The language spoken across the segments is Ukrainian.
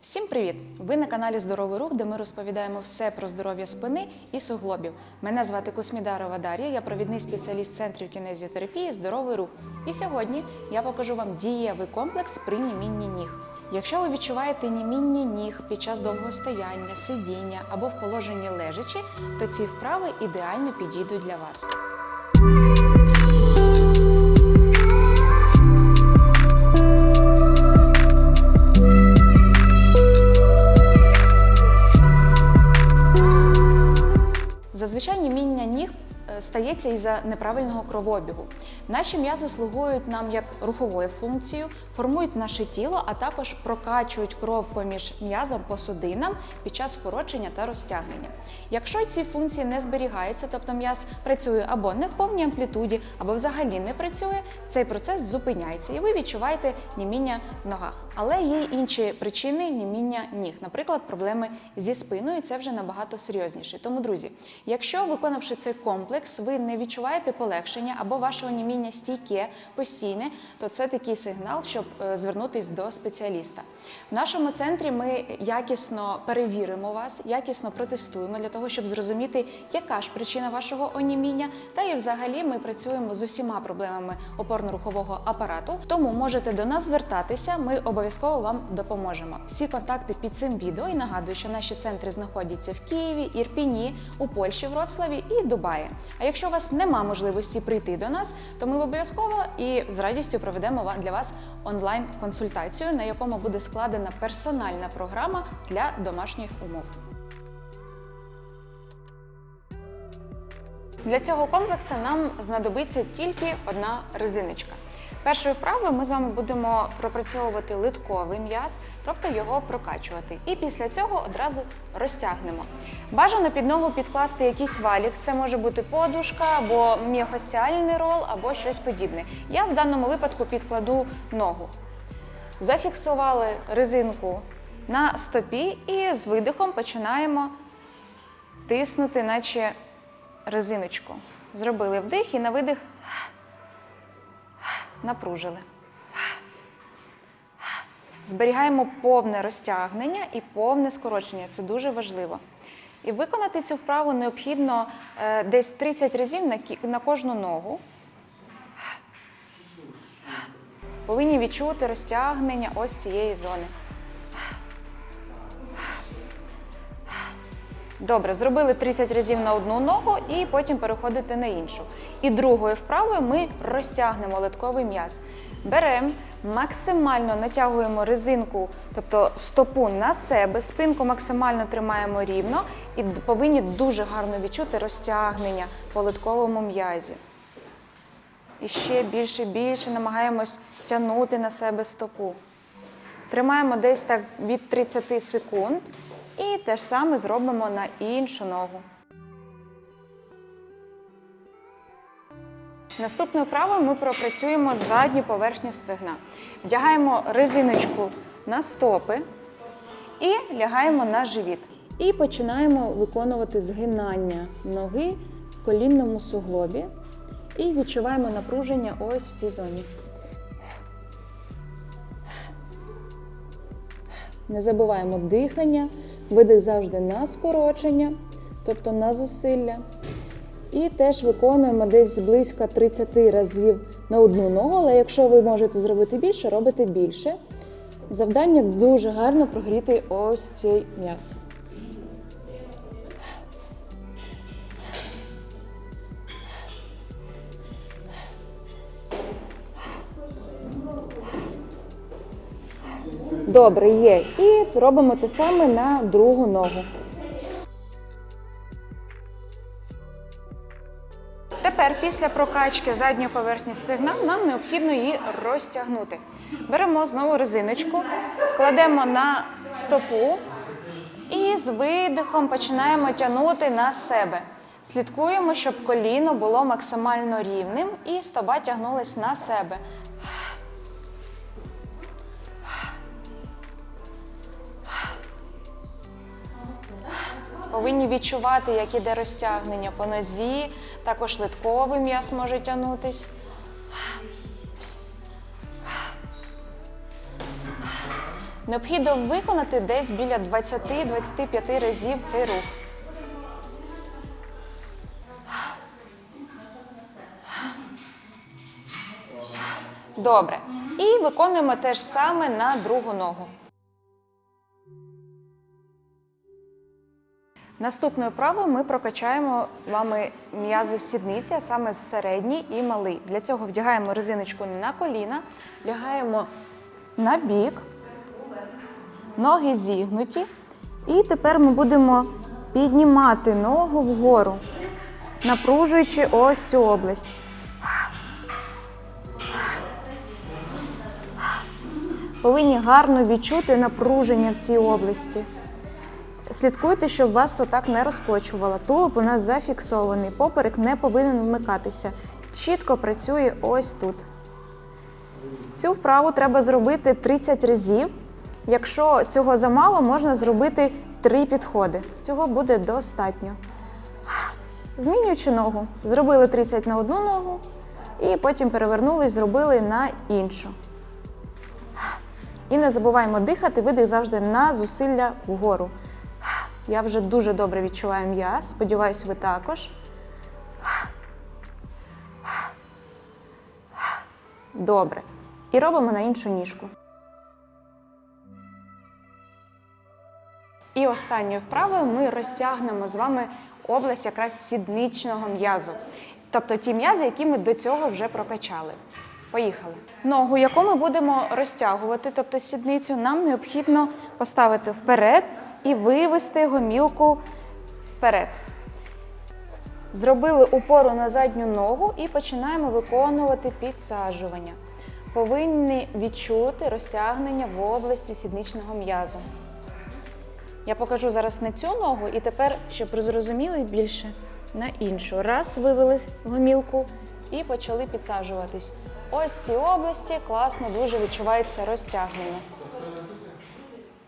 Всім привіт! Ви на каналі Здоровий рух, де ми розповідаємо все про здоров'я спини і суглобів. Мене звати Космідарова Дар'я, я провідний спеціаліст центрів кінезіотерапії Здоровий рух. І сьогодні я покажу вам дієвий комплекс при німінні ніг. Якщо ви відчуваєте німіння ніг під час довгого стояння, сидіння або в положенні лежачи, то ці вправи ідеально підійдуть для вас. Стається із-за неправильного кровообігу. Наші м'язи слугують нам як руховою функцією, формують наше тіло, а також прокачують кров поміж м'язом по судинам під час скорочення та розтягнення. Якщо ці функції не зберігаються, тобто м'яз працює або не в повній амплітуді, або взагалі не працює, цей процес зупиняється, і ви відчуваєте німіння в ногах. Але є інші причини німіння ніг, наприклад, проблеми зі спиною. Це вже набагато серйозніше. Тому, друзі, якщо виконавши цей комплекс, ви не відчуваєте полегшення або вашого німіння стійке, постійне, то це такий сигнал, щоб е, звернутись до спеціаліста. В нашому центрі ми якісно перевіримо вас, якісно протестуємо для того, щоб зрозуміти, яка ж причина вашого оніміння, та і взагалі ми працюємо з усіма проблемами опорно-рухового апарату. Тому можете до нас звертатися. Ми обов'язково вам допоможемо. Всі контакти під цим відео і нагадую, що наші центри знаходяться в Києві, Ірпіні, у Польщі, Вроцлаві і Дубаї. А якщо у вас нема можливості прийти до нас, то ми обов'язково і з радістю проведемо для вас онлайн-консультацію, на якому буде складена персональна програма для домашніх умов. Для цього комплексу нам знадобиться тільки одна резиночка. Першою вправою ми з вами будемо пропрацьовувати литковий м'яз, тобто його прокачувати. І після цього одразу розтягнемо. Бажано під ногу підкласти якийсь валік, це може бути подушка або міофасціальний рол, або щось подібне. Я в даному випадку підкладу ногу. Зафіксували резинку на стопі і з видихом починаємо тиснути, наче резиночку. Зробили вдих і на видих напружили. Зберігаємо повне розтягнення і повне скорочення. Це дуже важливо. І виконати цю вправу необхідно е, десь 30 разів на кожну ногу. Повинні відчути розтягнення ось цієї зони. Добре, зробили 30 разів на одну ногу і потім переходите на іншу. І другою вправою ми розтягнемо литковий м'яз. Беремо, максимально натягуємо резинку, тобто стопу на себе, спинку максимально тримаємо рівно і повинні дуже гарно відчути розтягнення по литковому м'язі. І ще більше, більше намагаємось тягнути на себе стопу. Тримаємо десь так від 30 секунд і те ж саме зробимо на іншу ногу. Наступною вправою ми пропрацюємо задню поверхню стегна. Вдягаємо резиночку на стопи і лягаємо на живіт. І починаємо виконувати згинання ноги в колінному суглобі. І відчуваємо напруження ось в цій зоні. Не забуваємо дихання, видих завжди на скорочення, тобто на зусилля. І теж виконуємо десь близько 30 разів на одну ногу, але якщо ви можете зробити більше, робите більше. Завдання дуже гарно прогріти ось цей м'яз. Добре, є. І робимо те саме на другу ногу. Тепер після прокачки задньої поверхні стегна нам необхідно її розтягнути. Беремо знову резиночку, кладемо на стопу і з видихом починаємо тягнути на себе. Слідкуємо, щоб коліно було максимально рівним і стопа тягнулась на себе. Повинні відчувати, як іде розтягнення по нозі, також литковий м'яз може тягнутись. Необхідно виконати десь біля 20-25 разів цей рух. Добре. І виконуємо те ж саме на другу ногу. Наступною вправою ми прокачаємо з вами м'язи сідниці, а саме середній і малий. Для цього вдягаємо резиночку на коліна, лягаємо на бік, ноги зігнуті. І тепер ми будемо піднімати ногу вгору, напружуючи ось цю область. Повинні гарно відчути напруження в цій області. Слідкуйте, щоб вас отак не розкочувало. Тулуб у нас зафіксований, поперек не повинен вмикатися. Чітко працює ось тут. Цю вправу треба зробити 30 разів. Якщо цього замало, можна зробити 3 підходи. Цього буде достатньо. Змінюючи ногу, зробили 30 на одну ногу, і потім перевернулись, зробили на іншу. І не забуваємо дихати, видих завжди на зусилля вгору. Я вже дуже добре відчуваю м'яз. Сподіваюсь, ви також. Добре. І робимо на іншу ніжку. І останньою вправою ми розтягнемо з вами область якраз сідничного м'язу. Тобто ті м'язи, які ми до цього вже прокачали. Поїхали. Ногу, яку ми будемо розтягувати, тобто сідницю, нам необхідно поставити вперед і вивести гомілку вперед. Зробили упору на задню ногу і починаємо виконувати підсаджування. Повинні відчути розтягнення в області сідничного м'язу. Я покажу зараз на цю ногу і тепер, щоб зрозуміли більше, на іншу. Раз, вивели гомілку і почали підсаджуватись. Ось в цій області класно дуже відчувається розтягнення.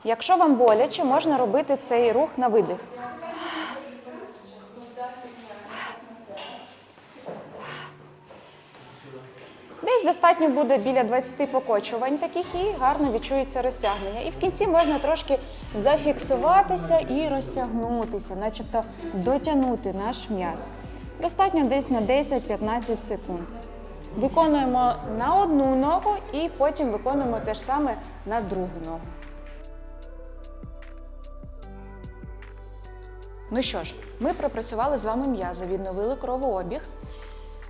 Якщо вам боляче, можна робити цей рух на видих. Десь достатньо буде біля 20 покочувань таких і гарно відчується розтягнення. І в кінці можна трошки зафіксуватися і розтягнутися, начебто дотягнути наш м'яз. Достатньо десь на 10-15 секунд. Виконуємо на одну ногу і потім виконуємо те ж саме на другу ногу. Ну що ж, ми пропрацювали з вами м'язи, відновили кровообіг.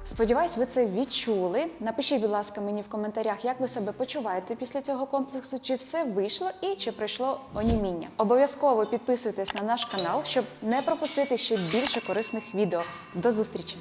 Сподіваюсь, ви це відчули. Напишіть, будь ласка, мені в коментарях, як ви себе почуваєте після цього комплексу, чи все вийшло і чи пройшло оніміння. Обов'язково підписуйтесь на наш канал, щоб не пропустити ще більше корисних відео. До зустрічі!